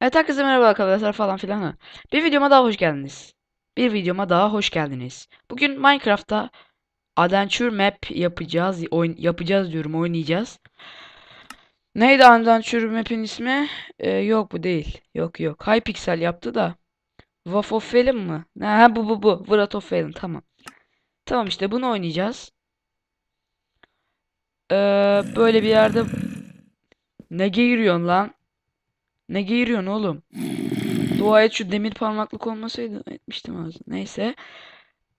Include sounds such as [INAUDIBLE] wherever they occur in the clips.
Evet herkese merhaba arkadaşlar falan filan. Bir videoma daha hoş geldiniz. Bir videoma daha hoş geldiniz. Bugün Minecraft'ta Adventure Map yapacağız. Oyun yapacağız diyorum, oynayacağız. Neydi Adventure Map'in ismi? Ee, yok bu değil. Yok yok. Hypixel yaptı da. Wolf of Valen mı? Ha bu bu bu. Wrath of Valen tamam. Tamam işte bunu oynayacağız. Ee, böyle bir yerde ne geğiriyorsun lan? Ne geğiriyorsun oğlum? Dua et şu demir parmaklık olmasaydı etmiştim ağzına. Neyse.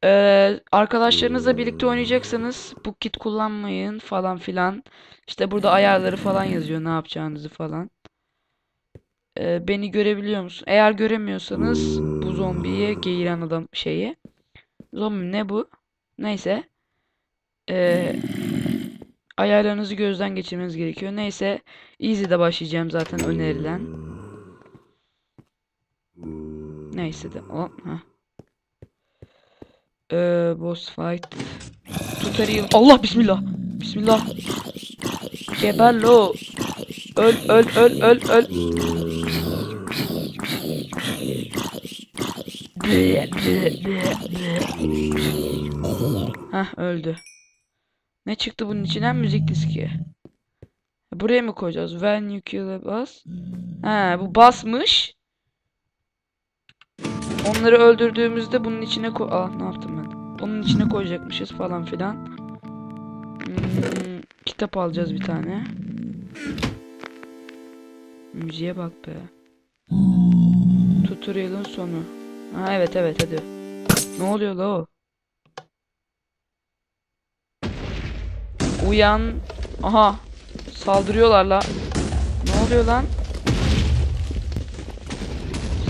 Ee, arkadaşlarınızla birlikte oynayacaksanız bu kit kullanmayın falan filan. İşte burada ayarları falan yazıyor ne yapacağınızı falan. Ee, beni görebiliyor musun? Eğer göremiyorsanız bu zombiye geğiren adam şeyi. Zombi ne bu? Neyse. Ee, ayarlarınızı gözden geçirmeniz gerekiyor. Neyse. Easy'de başlayacağım zaten önerilen. Neyse de o. Ee, boss fight. Tutorial. Allah bismillah. Bismillah. Geber. Öl öl öl öl öl. Hah öldü. Ne çıktı bunun içinden? Müzik diski. Buraya mı koyacağız? When you kill boss. Ha bu basmış. Onları öldürdüğümüzde bunun içine koy... Aa ne yaptım ben? Bunun içine koyacakmışız falan filan. Hmm, kitap alacağız bir tane. Müziğe bak be. Tutorial'ın sonu. Ha evet evet hadi. Ne oluyor la o? Uyan. Aha. Saldırıyorlar la. Ne oluyor lan?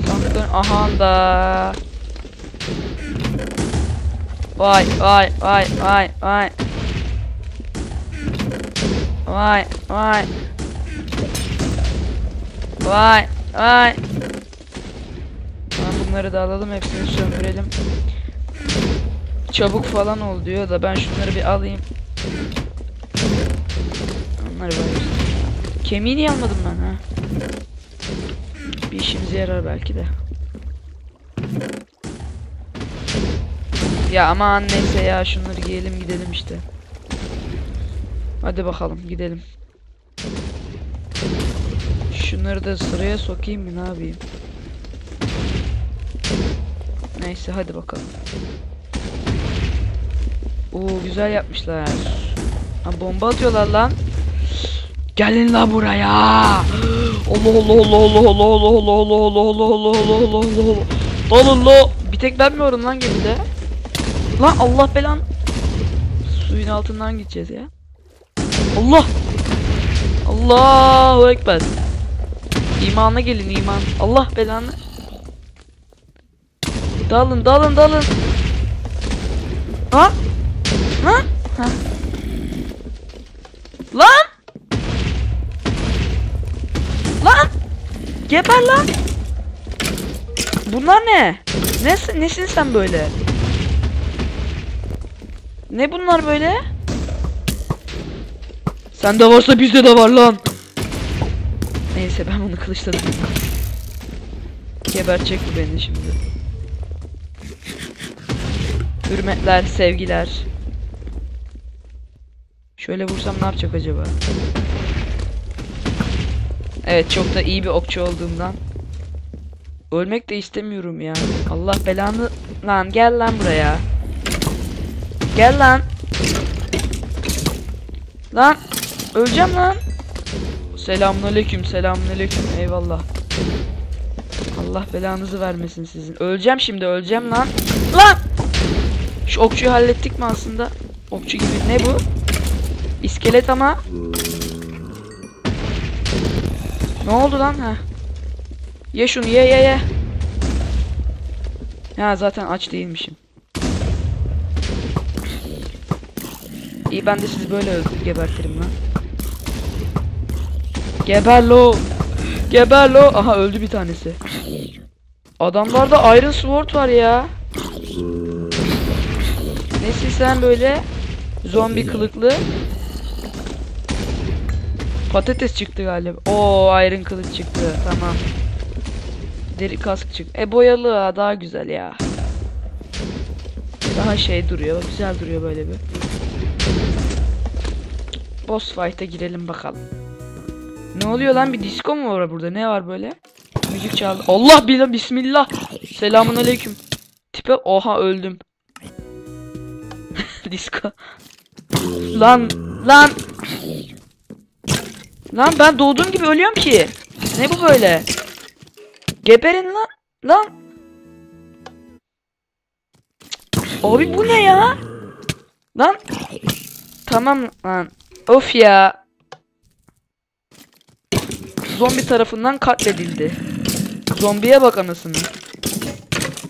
Sandıkların aha da. Vay vay vay vay vay. Vay vay. Vay vay. Tamam bunları da alalım hepsini sömürelim. Çabuk falan ol diyor da ben şunları bir alayım. Onları böyle. Kemiği niye almadım ben ha? Bir işimize yarar belki de. Ya aman neyse ya şunları giyelim gidelim işte. Hadi bakalım gidelim. Şunları da sıraya sokayım mı ne yapayım? Neyse hadi bakalım. Oo güzel yapmışlar. Ha bomba atıyorlar lan. Gelin la buraya. Allah Allah Allah Allah Allah Allah Allah Allah Allah Allah Allah Allah Allah Allah Allah Allah Bir tek ben mi varım lan gemide? Lan Allah belan. Suyun altından gideceğiz ya. Allah. Allahu ekber. İmana gelin iman. Allah belanı. Dalın dalın dalın. Ha? Ha? Ha? Lan! Lan! Geber lan! Bunlar ne? Nesin, nesin sen böyle? Ne bunlar böyle? Sende varsa bizde de var lan. Neyse ben bunu kılıçladım. Gebercek bu beni şimdi. Hürmetler, sevgiler. Şöyle vursam ne yapacak acaba? Evet çok da iyi bir okçu olduğumdan. Ölmek de istemiyorum ya. Allah belanı... Lan gel lan buraya. Gel lan. Lan. Öleceğim lan. Selamünaleyküm, selamünaleyküm. Eyvallah. Allah belanızı vermesin sizin. Öleceğim şimdi, öleceğim lan. Lan! Şu okçuyu hallettik mi aslında? Okçu gibi. Ne bu? İskelet ama. Ne oldu lan ha? Ye şunu ye ye ye. Ya zaten aç değilmişim. İyi ben de sizi böyle öldür gebertirim lan. Geber lo. Geber lo. Aha öldü bir tanesi. Adamlarda Iron Sword var ya. Nesin sen böyle? Zombi kılıklı. Patates çıktı galiba. Oo Iron kılıç çıktı. Tamam. Deri kask çık. E boyalı ha, daha güzel ya. Daha şey duruyor. Güzel duruyor böyle bir. Boss fight'a girelim bakalım. Ne oluyor lan? Bir disco mu var burada? Ne var böyle? Müzik çaldı. Allah billah bismillah. Selamun aleyküm. Tipe oha öldüm. [LAUGHS] disco. Lan lan. Lan ben doğduğum gibi ölüyorum ki. Ne bu böyle? Geberin lan. Lan. Abi bu ne ya? Lan. Tamam lan. Of ya. Zombi tarafından katledildi. Zombiye bak anasını.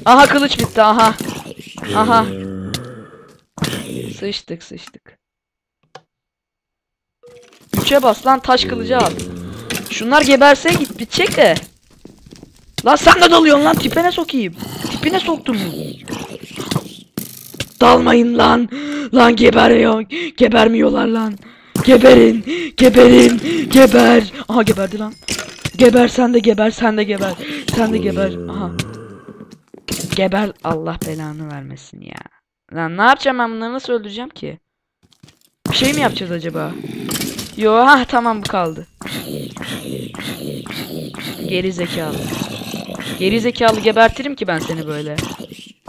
Aha kılıç bitti aha. Aha. Sıçtık sıçtık. Üçe bas lan taş kılıcı al. Şunlar geberse git bitecek de. Lan sen de dalıyorsun lan tipine sokayım. Tipine soktum. Dalmayın lan. Lan geberiyor. Gebermiyorlar lan. Geberin. Geberin. Geber. Aha geberdi lan. Geber sen de geber sen de geber. Sen de geber. Aha. Geber Allah belanı vermesin ya. Lan ne yapacağım ben bunları nasıl öldüreceğim ki? Bir şey mi yapacağız acaba? Yo ha tamam bu kaldı. Geri zekalı. Geri zekalı gebertirim ki ben seni böyle.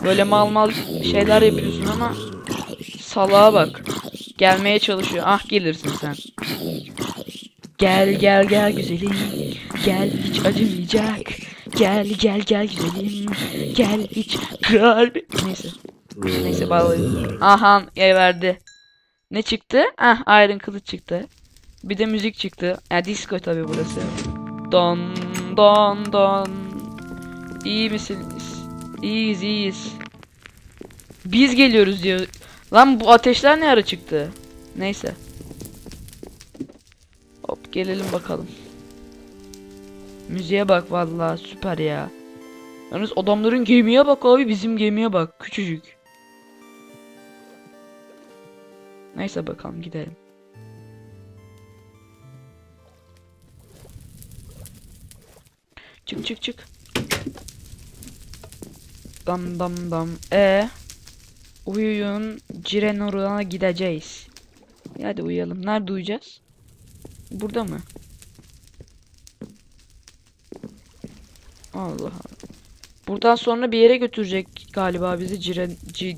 Böyle mal mal şeyler yapıyorsun ama salağa bak. Gelmeye çalışıyor. Ah gelirsin sen. Gel gel gel güzelim. Gel hiç acımayacak. Gel gel gel güzelim. Gel hiç kalbi. Neyse. Neyse bağlayalım. Aha verdi. Ne çıktı? Ah Iron kılıç çıktı. Bir de müzik çıktı. Yani disco tabi burası. Don don don. İyi misiniz? İyiyiz iyiyiz. Biz geliyoruz diyor. Lan bu ateşler ne ara çıktı? Neyse. Hop gelelim bakalım. Müziğe bak vallahi süper ya. Yalnız adamların gemiye bak abi bizim gemiye bak küçücük. Neyse bakalım gidelim. Çık çık çık. Dam dam dam. E uyuyun. Cirenor'a gideceğiz. Hadi uyuyalım. Nerede uyuyacağız? Burada mı? Allah Allah. Buradan sonra bir yere götürecek galiba bizi Ciren C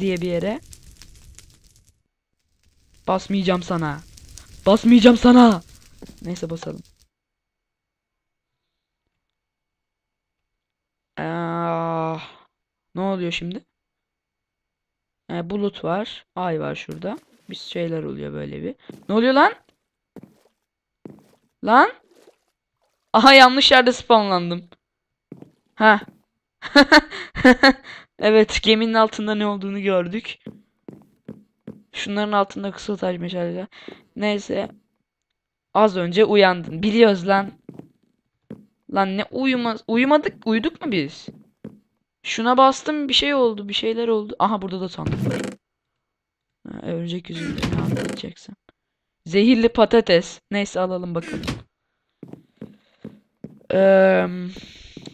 diye bir yere. Basmayacağım sana. Basmayacağım sana. Neyse basalım. Ah, ne oluyor şimdi? Ee, bulut var. Ay var şurada. Bir şeyler oluyor böyle bir. Ne oluyor lan? Lan? Aha yanlış yerde spawnlandım. Ha. [LAUGHS] evet geminin altında ne olduğunu gördük. Şunların altında kısıltaç meşaleler. Neyse. Az önce uyandın. Biliyoruz lan. Lan ne uyuma uyumadık uyuduk mu biz? Şuna bastım bir şey oldu bir şeyler oldu. Aha burada da sandık var. Ha, örümcek yüzünde ne anlatacaksın? Zehirli patates. Neyse alalım bakalım. Ee,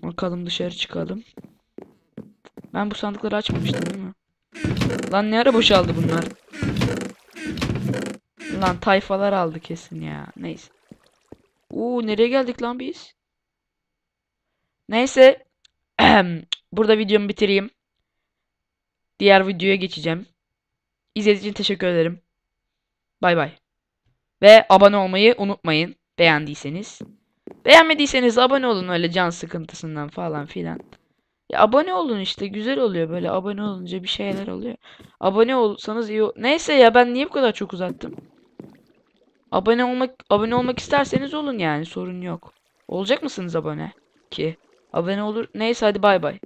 bakalım dışarı çıkalım. Ben bu sandıkları açmamıştım değil mi? Lan ne ara boşaldı bunlar? Lan tayfalar aldı kesin ya. Neyse. Oo nereye geldik lan biz? Neyse. [CLEARS THROAT] Burada videomu bitireyim. Diğer videoya geçeceğim. İzlediğiniz için teşekkür ederim. Bay bay. Ve abone olmayı unutmayın. Beğendiyseniz. Beğenmediyseniz abone olun öyle can sıkıntısından falan filan. Ya abone olun işte güzel oluyor böyle abone olunca bir şeyler oluyor. Abone olsanız iyi. Neyse ya ben niye bu kadar çok uzattım? Abone olmak abone olmak isterseniz olun yani sorun yok. Olacak mısınız abone? Ki abone olur. Neyse hadi bay bay.